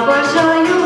я бажаю вам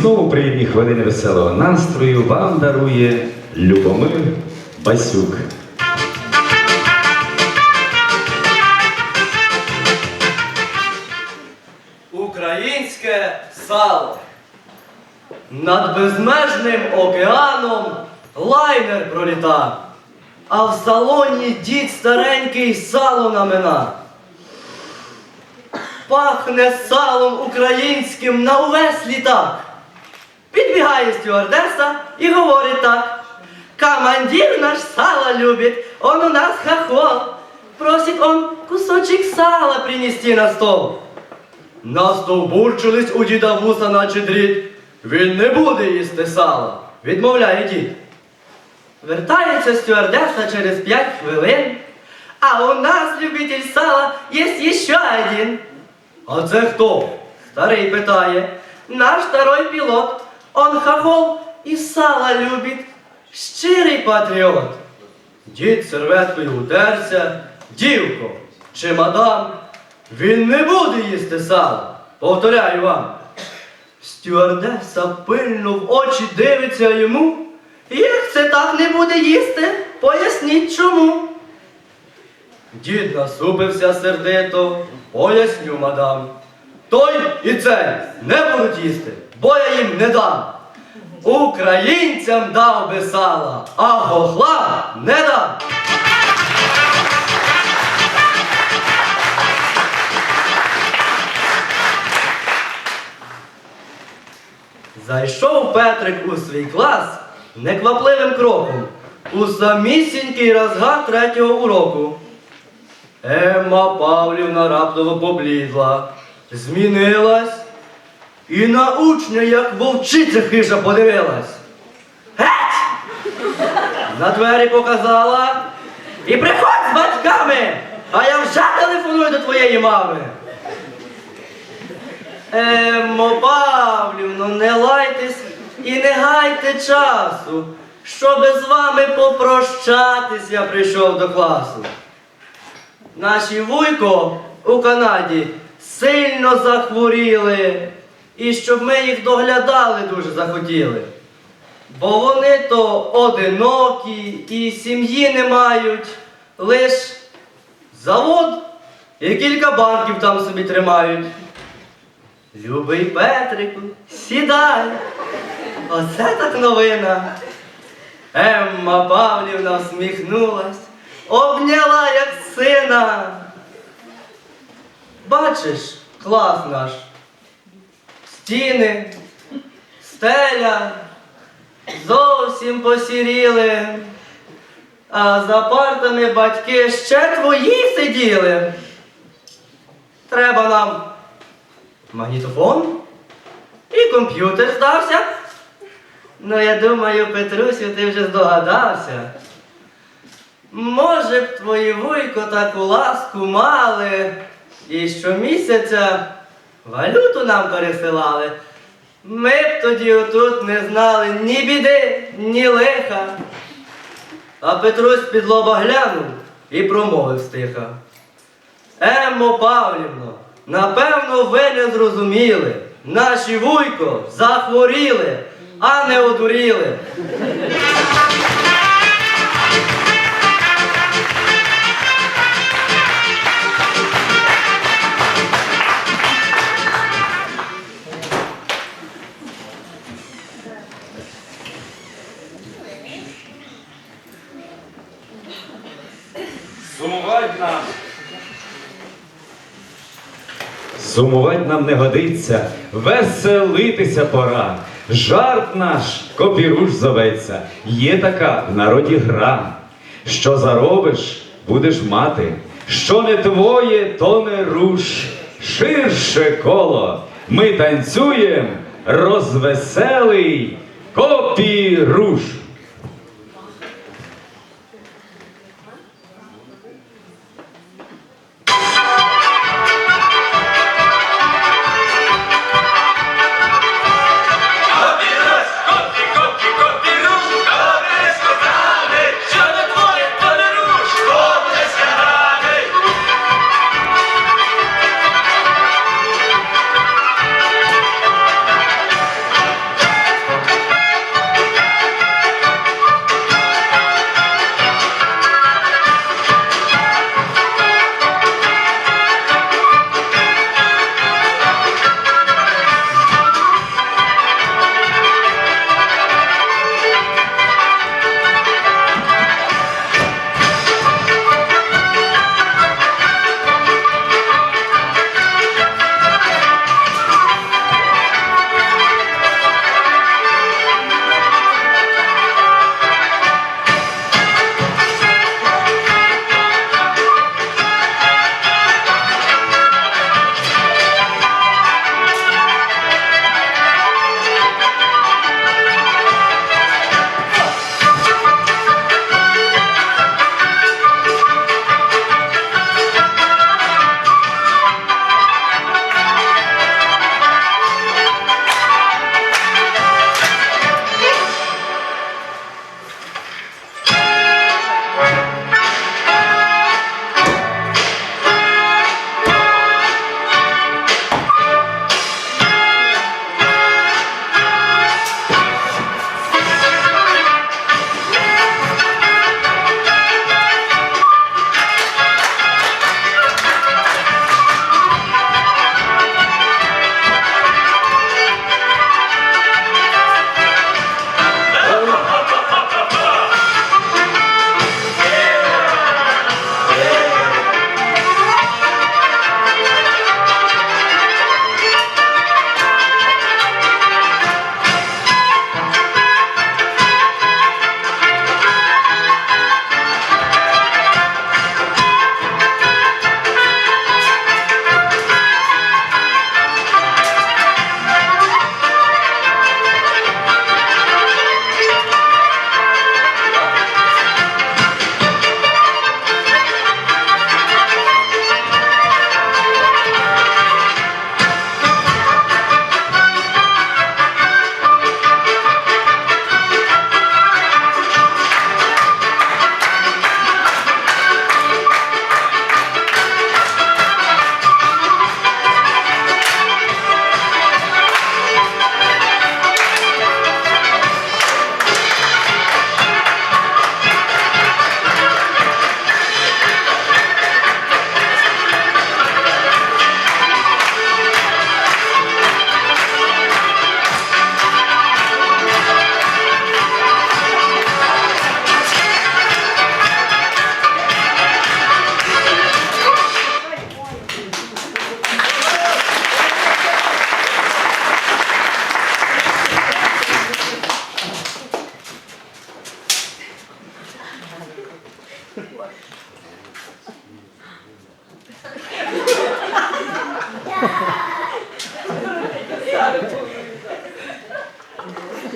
знову приємні хвилини веселого настрою вам дарує Любомир Басюк. Українське сало. Над безмежним океаном лайнер проліта, а в салоні дід старенький сало намина. Пахне салом українським на увесь літак. Підбігає стюардеса і говорить так. Командир наш сало любит, он у нас хохол. Просит он кусочек сала принести на стол. Настовбурчились у діда вуса, наче дріт. Він не буде їсти сала, відмовляє дід. Вертається стюардеса через п'ять хвилин. А у нас, любитель сала, є ще один. А це хто? Старий питає. Наш второй пілот. Он хохол і сала любить. Щирий патріот. Дід серветкою утерся. Дівко чи мадам, він не буде їсти сала. Повторяю вам. Стюардеса пильно в очі дивиться йому. Як це так не буде їсти? Поясніть чому. Дід насупився сердито, поясню, мадам. той і цей не будуть їсти, бо їм не дам. Українцям дав би сала, а хохла не дам. Зайшов Петрик у свій клас неквапливим кроком у самісінький розгад третього уроку. Емма Павлівна раптово поблідла, змінилась і на учня, як вовчиця хижа подивилась. Геть! На двері показала і приходь з батьками, а я вже телефоную до твоєї мами. Емо Павлівно, не лайтесь і не гайте часу, щоби з вами попрощатись я прийшов до класу. Наші вуйко у Канаді сильно захворіли, і щоб ми їх доглядали дуже захотіли. Бо вони то одинокі і сім'ї не мають, лиш завод і кілька банків там собі тримають. Любий Петрику, сідай. Оце так новина. Емма Павлівна всміхнулась, обняла як сина. Бачиш, клас наш. Стіни, стеля зовсім посіріли, а за партами батьки ще твої сиділи. Треба нам магнітофон і комп'ютер здався. Ну, я думаю, Петрусю, ти вже здогадався. Може б твої вуйко таку ласку мали, і щомісяця валюту нам пересилали. Ми б тоді отут не знали ні біди, ні лиха. А Петрусь під лоба глянув і промовив стиха. Еммо Павлівно, напевно, ви не зрозуміли. Наші вуйко захворіли, а не одуріли. Сумувать нам не годиться, веселитися пора. Жарт наш копіруш зоветься. Є така в народі гра. Що заробиш, будеш мати. Що не твоє, то не руш. Ширше коло. Ми танцюєм, розвеселий копіруш.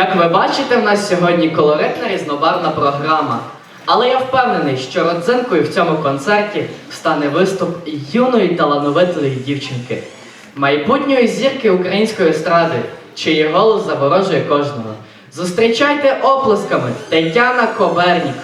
Як ви бачите, в нас сьогодні колоритна різнобарна програма. Але я впевнений, що родзинкою в цьому концерті стане виступ юної талановитої дівчинки, майбутньої зірки української естради, чиї голос заворожує кожного. Зустрічайте оплесками Тетяна Кобернік.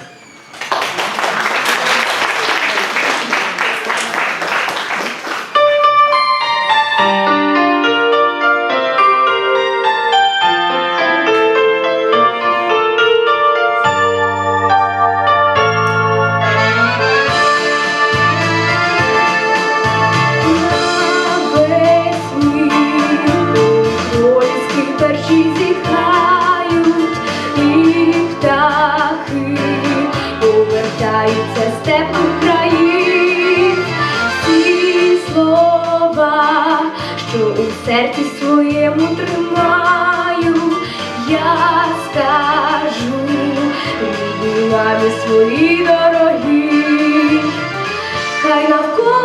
Your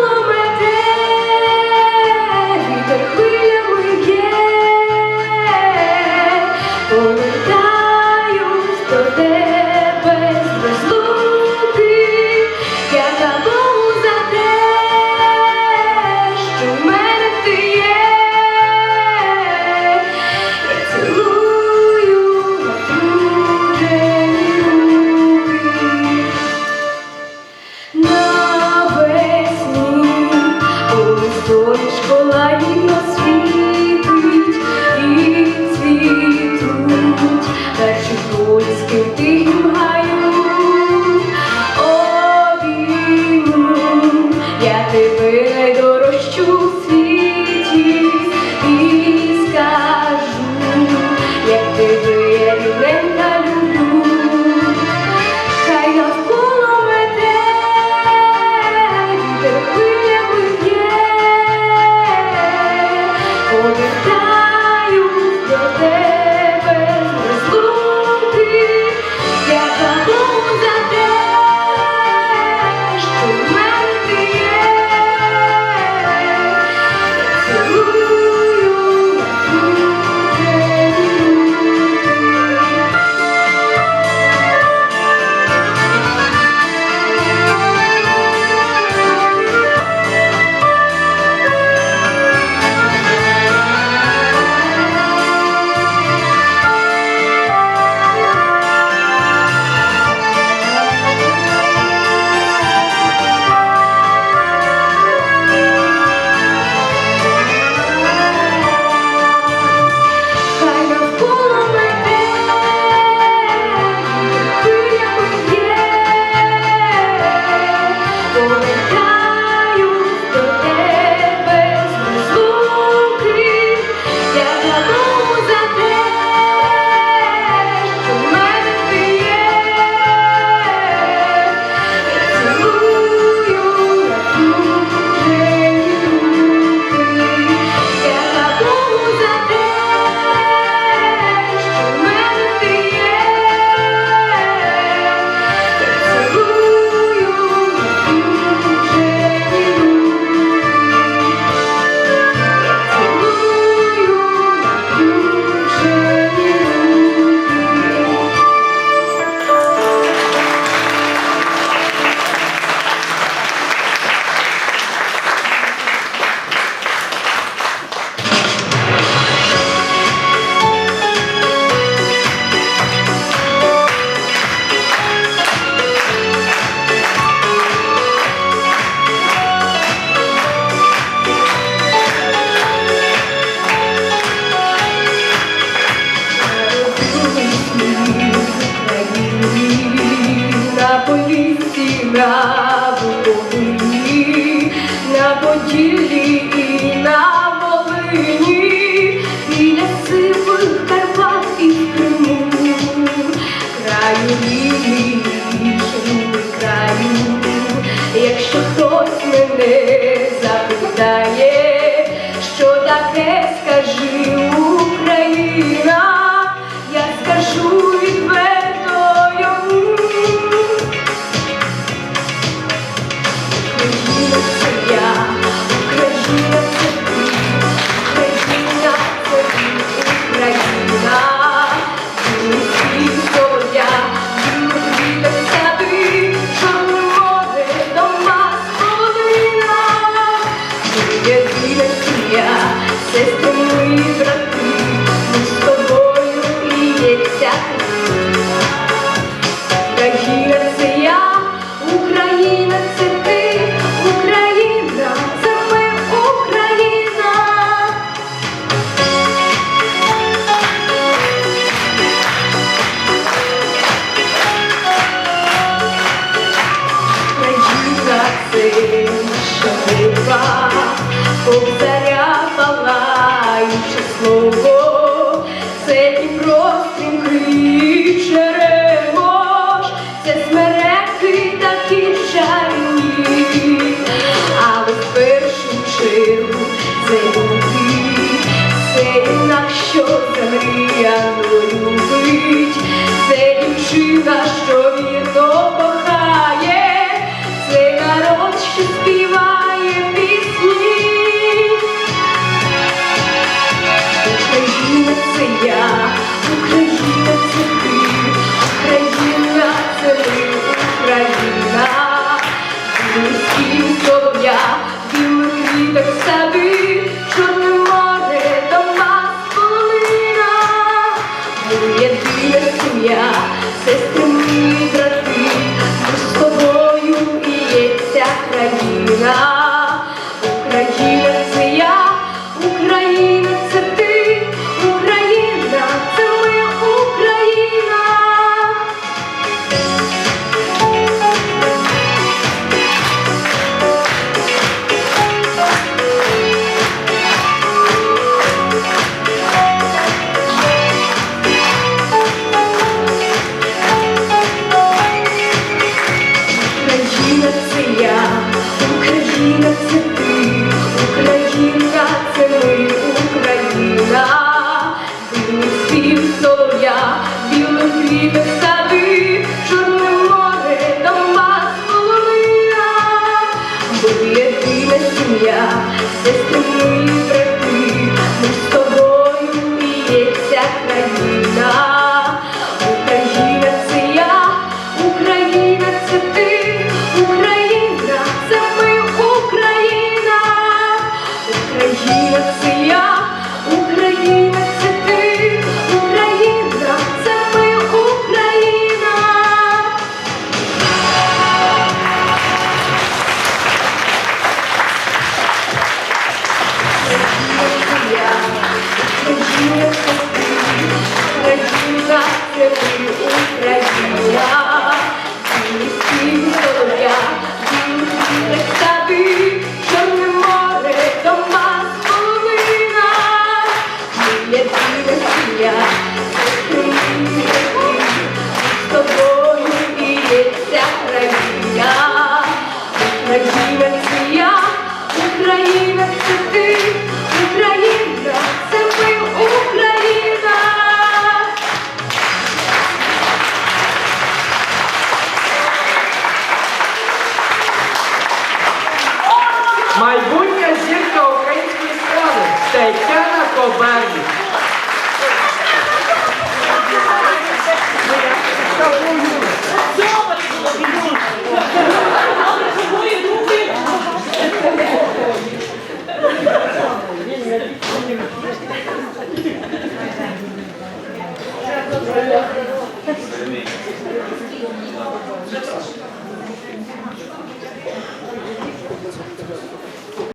as you Кобзаря палаюче слово, єдина сім'я,